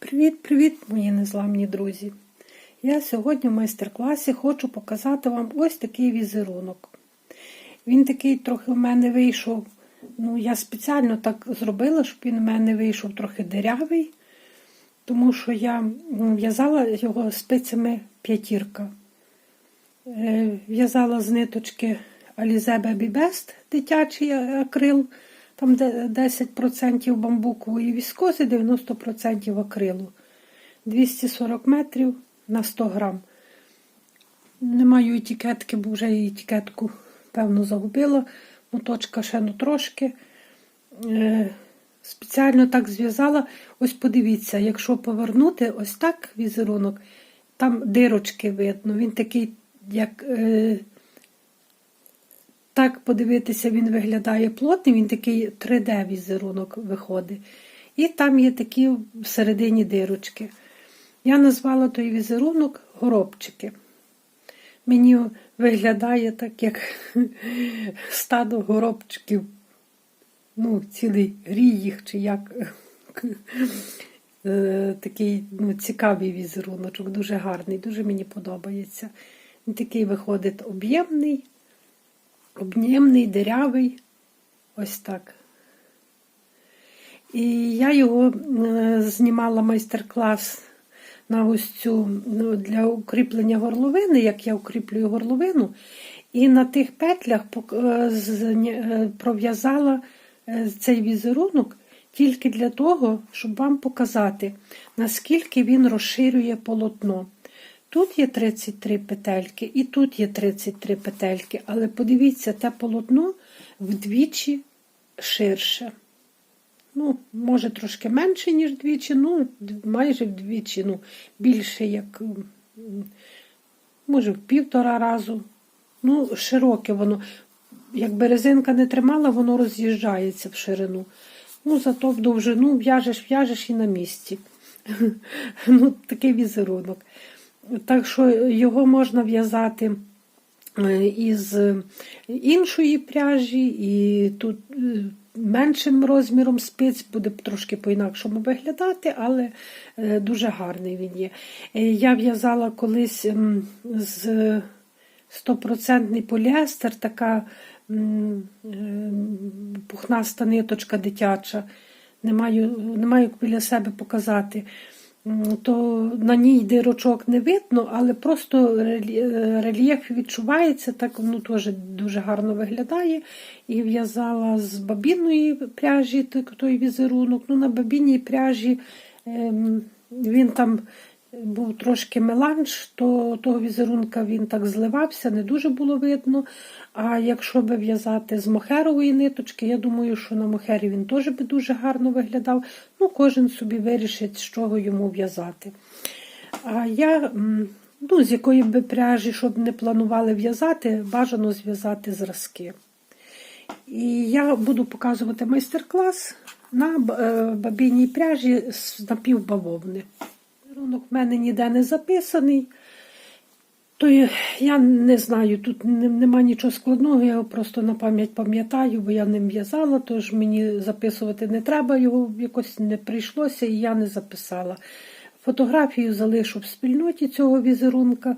Привіт-привіт, мої незламні друзі! Я сьогодні в майстер-класі хочу показати вам ось такий візерунок. Він такий трохи в мене вийшов. Ну, я спеціально так зробила, щоб він у мене вийшов трохи дирявий, тому що я ну, в'язала його спицями п'ятірка. Е, В'язала з ниточки Alize Baby Best дитячий акрил, там 10% бамбукової віскози, 90% акрилу. 240 метрів на 100 грам. Не маю етикетки, бо вже і етикетку, певно, загубила. Моточка ще ну трошки. Е, Спеціально так зв'язала. Ось подивіться, якщо повернути ось так візерунок, там дирочки видно. Він такий, як е, так подивитися, він виглядає плотний, він такий 3D-візерунок виходить. І там є такі всередині дирочки. Я назвала той візерунок горобчики. Мені виглядає так, як стадо горобчиків. Ну, цілий рій їх, чи як Е, такий ну, цікавий візеруночок, дуже гарний, дуже мені подобається. Він такий виходить об'ємний, об'ємний, дирявий. Ось так. І я його е, знімала майстер-клас на ось цю ну, для укріплення горловини, як я укріплюю горловину. І на тих петлях е, пров'язала цей візерунок тільки для того, щоб вам показати, наскільки він розширює полотно. Тут є 33 петельки, і тут є 33 петельки, але подивіться, те полотно вдвічі ширше. Ну, Може, трошки менше, ніж двічі, ну, майже вдвічі, ну, більше, як, може, в півтора разу. Ну, широке воно. Як березинка не тримала, воно роз'їжджається в ширину. Ну, зато в довжину в'яжеш, в'яжеш і на місці. ну, Такий візерунок. Так що його можна в'язати е, із іншої пряжі, і тут е, меншим розміром спиць буде трошки по-інакшому виглядати, але е, дуже гарний він є. Я в'язала колись з 100% поліестер, така пухнаста ниточка дитяча, не маю, не маю біля себе показати, то на ній дирочок не видно, але просто рельєф відчувається, так воно теж дуже гарно виглядає. І в'язала з бабінної пряжі той візерунок. Ну, На бабінній пряжі ем, він там був трошки меланж, то того візерунка він так зливався, не дуже було видно. А якщо би в'язати з мохерової ниточки, я думаю, що на мохері він теж би дуже гарно виглядав. Ну, Кожен собі вирішить, з чого йому в'язати. А я, ну, з якої би пряжі, щоб не планували в'язати, бажано зв'язати зразки. І я буду показувати майстер-клас на е, бабіній пряжі з напівбавовни. Рунок в мене ніде не записаний. То я не знаю, тут нема нічого складного, я його просто на пам'ять пам'ятаю, бо я ним в'язала, тож мені записувати не треба, його якось не прийшлося і я не записала. Фотографію залишу в спільноті цього візерунка.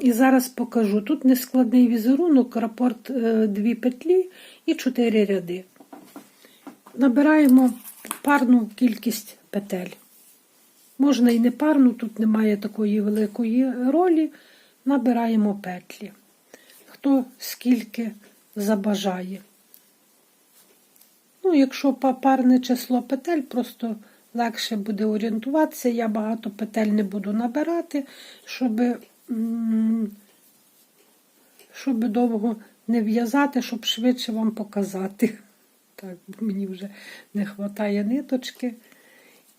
І зараз покажу. Тут нескладний візерунок, рапорт е, дві петлі і чотири ряди. Набираємо парну кількість петель. Можна і не парну, тут немає такої великої ролі. Набираємо петлі. Хто скільки забажає. Ну, якщо парне число петель, просто легше буде орієнтуватися. Я багато петель не буду набирати, щоб щоб довго не в'язати, щоб швидше вам показати. Так, мені вже не вистачає ниточки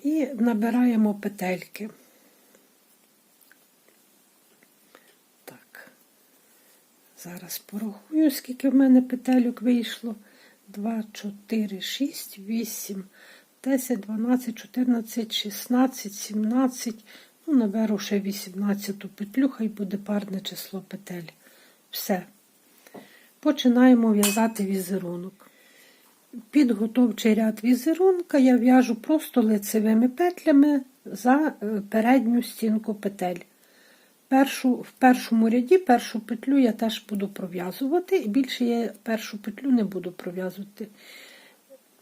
і набираємо петельки. Так, зараз порахую, скільки в мене петельок вийшло. 2, 4, 6, 8, 10, 12, 14, 16, 17. Ну, наберу ще 18 петлю, хай буде парне число петель. Все. Починаємо в'язати візерунок. Підготовчий ряд візерунка я в'яжу просто лицевими петлями за е, передню стінку петель. Першу, в першому ряді першу петлю я теж буду пров'язувати, і більше я першу петлю не буду пров'язувати.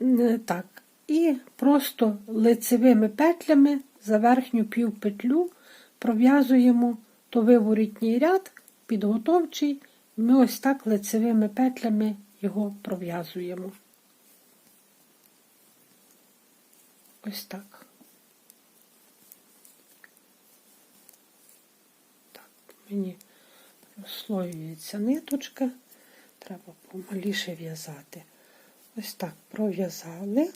Е, Так, і просто лицевими петлями за верхню півпетлю пров'язуємо то виворітній ряд, підготовчий, ми ось так лицевими петлями його пров'язуємо. Ось так. Так, мені розслоюється ниточка, треба помаліше в'язати. Ось так пров'язали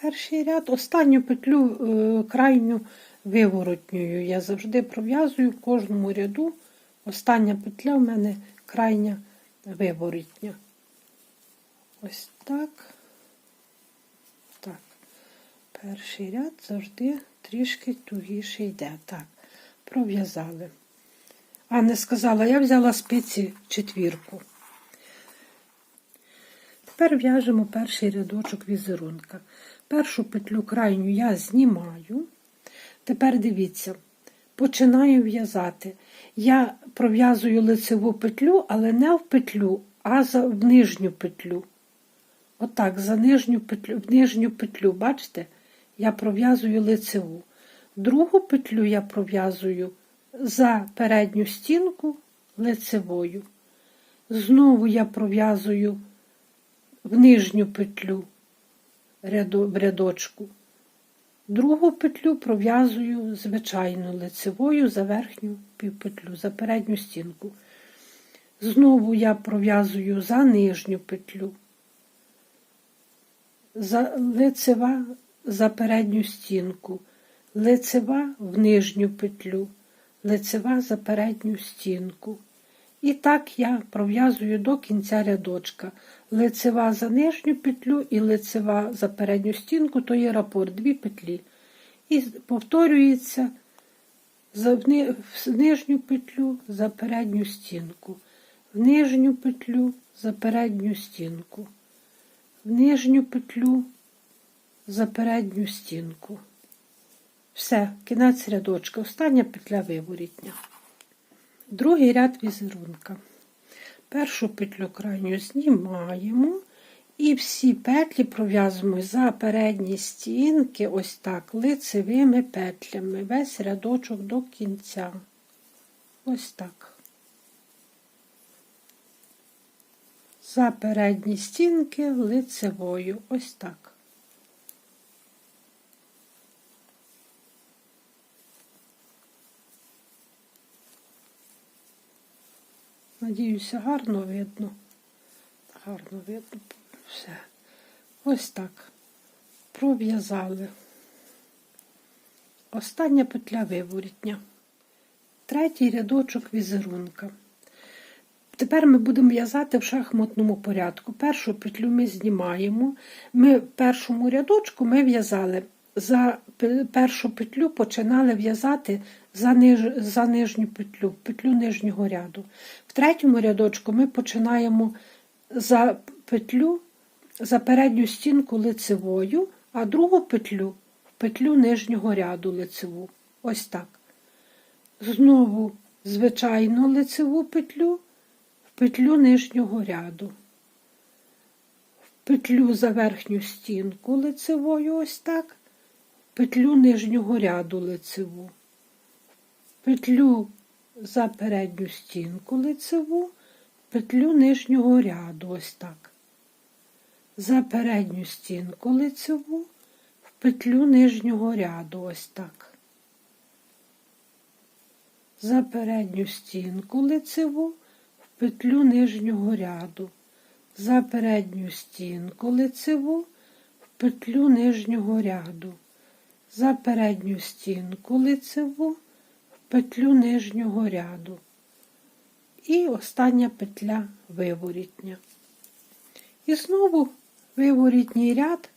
перший ряд. Останню петлю е, крайню виворотньою. Я завжди пров'язую в кожному ряду. Остання петля в мене крайня виворотня. Ось. Так. Перший ряд завжди трішки тугіше йде. Так, пров'язали. А не сказала, я взяла спиці четвірку. Тепер в'яжемо перший рядочок візерунка. Першу петлю крайню я знімаю. Тепер дивіться, починаю в'язати. Я пров'язую лицеву петлю, але не в петлю, а в нижню петлю. Отак, за нижню петлю, в нижню петлю, бачите, я пров'язую лицеву. Другу петлю я пров'язую за передню стінку лицевою. Знову я пров'язую в нижню петлю в рядочку. Другу петлю пров'язую звичайно лицевою за верхню півпетлю, за передню стінку. Знову я пров'язую за нижню петлю, за лицева за передню стінку, лицева в нижню петлю, лицева за передню стінку. І так я пров'язую до кінця рядочка. Лицева за нижню петлю і лицева за передню стінку, то є рапорт, дві петлі. І повторюється в нижню петлю за передню стінку, в нижню петлю за передню стінку, в нижню петлю за передню стінку. Все, кінець рядочка, остання петля виворітня. Другий ряд візерунка. Першу петлю крайню знімаємо і всі петлі пров'язуємо за передні стінки, ось так, лицевими петлями, весь рядочок до кінця. Ось так. За передні стінки лицевою, ось так. Надіюся, гарно видно. Гарно видно все. Ось так. Пров'язали. Остання петля виворітня. Третій рядочок візерунка. Тепер ми будемо в'язати в шахматному порядку. Першу петлю ми знімаємо. Ми першому рядочку ми в'язали за першу петлю починали в'язати за ниж, за нижню петлю, петлю нижнього ряду. В третьому рядочку ми починаємо за петлю за передню стінку лицевою, а другу петлю в петлю нижнього ряду лицеву. Ось так. Знову звичайну лицеву петлю в петлю нижнього ряду. В петлю за верхню стінку лицевою, ось так петлю нижнього ряду лицеву, петлю за передню стінку лицеву, петлю нижнього ряду, ось так. За передню стінку лицеву, в петлю нижнього ряду, ось так. За передню стінку лицеву, в петлю нижнього ряду, за передню стінку лицеву, в петлю нижнього ряду за передню стінку лицеву в петлю нижнього ряду і остання петля виворітня. І знову виворітній ряд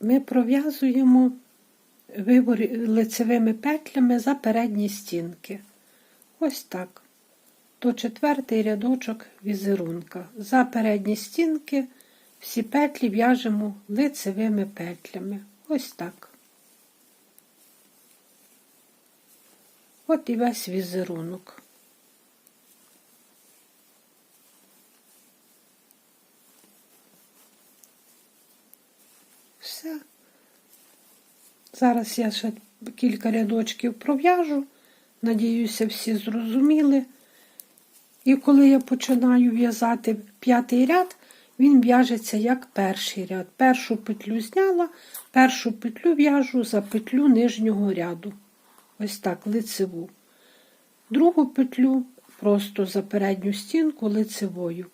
ми пров'язуємо лицевими петлями за передні стінки. Ось так. то четвертий рядочок візерунка. За передні стінки всі петлі в'яжемо лицевими петлями. Ось так. От і весь візерунок. Все. Зараз я ще кілька рядочків пров'яжу. Надіюся, всі зрозуміли. І коли я починаю в'язати п'ятий ряд, він в'яжеться як перший ряд. Першу петлю зняла, першу петлю в'яжу за петлю нижнього ряду. Ось так, лицеву. Другу петлю просто за передню стінку лицевою.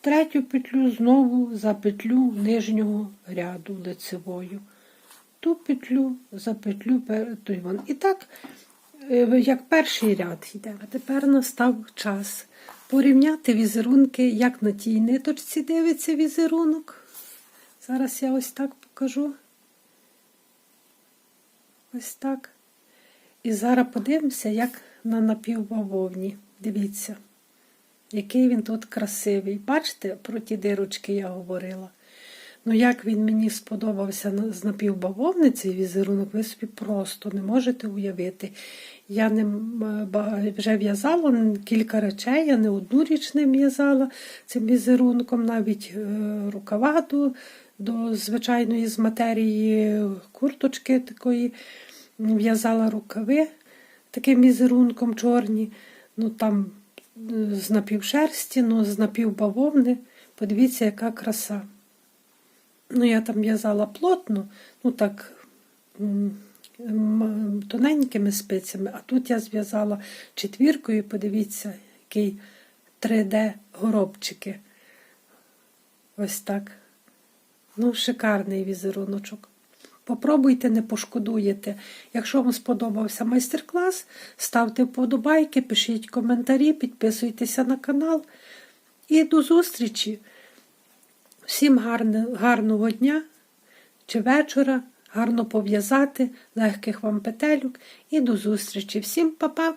Третю петлю знову за петлю нижнього ряду лицевою. Ту петлю за петлю. І так, е, як перший ряд йде. А тепер настав час порівняти візерунки, як на тій ниточці дивиться візерунок. Зараз я ось так покажу. Ось так. І зараз подивимося, як на напівбавовні. Дивіться, який він тут красивий. Бачите, про ті дирочки я говорила. Ну, як він мені сподобався з напівбавовни цей візерунок, ви собі просто не можете уявити. Я ним е, вже в'язала кілька речей, я не одну річ ним в'язала цим візерунком, навіть е, рукава до, до звичайної з матерії курточки такої в'язала рукави таким візерунком чорні, ну там е, з напівшерсті, ну з напівбавовни. Подивіться, яка краса. Ну, я там в'язала плотно, ну так тоненькими спицями, а тут я зв'язала четвіркою, подивіться, який 3D горобчики. Ось так. Ну, шикарний візеруночок. Попробуйте, не пошкодуєте. Якщо вам сподобався майстер-клас, ставте вподобайки, пишіть коментарі, підписуйтеся на канал. І до зустрічі! Всім гарного дня чи вечора, гарно пов'язати, легких вам петелюк і до зустрічі. Всім па-па!